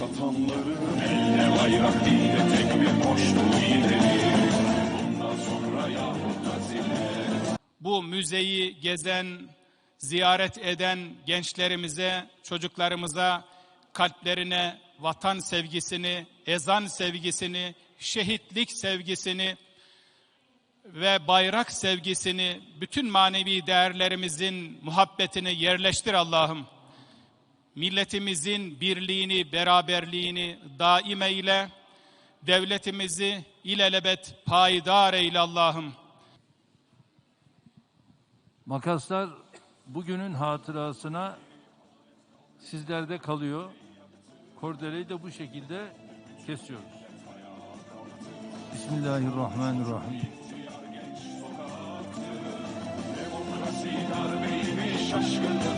satanları Elle bayrak değil de tek bir koştu ileri Bundan sonra yahut bu müzeyi gezen, ziyaret eden gençlerimize, çocuklarımıza kalplerine vatan sevgisini, ezan sevgisini, şehitlik sevgisini ve bayrak sevgisini, bütün manevi değerlerimizin muhabbetini yerleştir Allah'ım. Milletimizin birliğini, beraberliğini daim eyle. Devletimizi ilelebet payidar eyle Allah'ım. Makaslar bugünün hatırasına sizlerde kalıyor. Kordeleyi de bu şekilde kesiyoruz. Bismillahirrahmanirrahim. Demokrasi darbeymiş şaşkın bir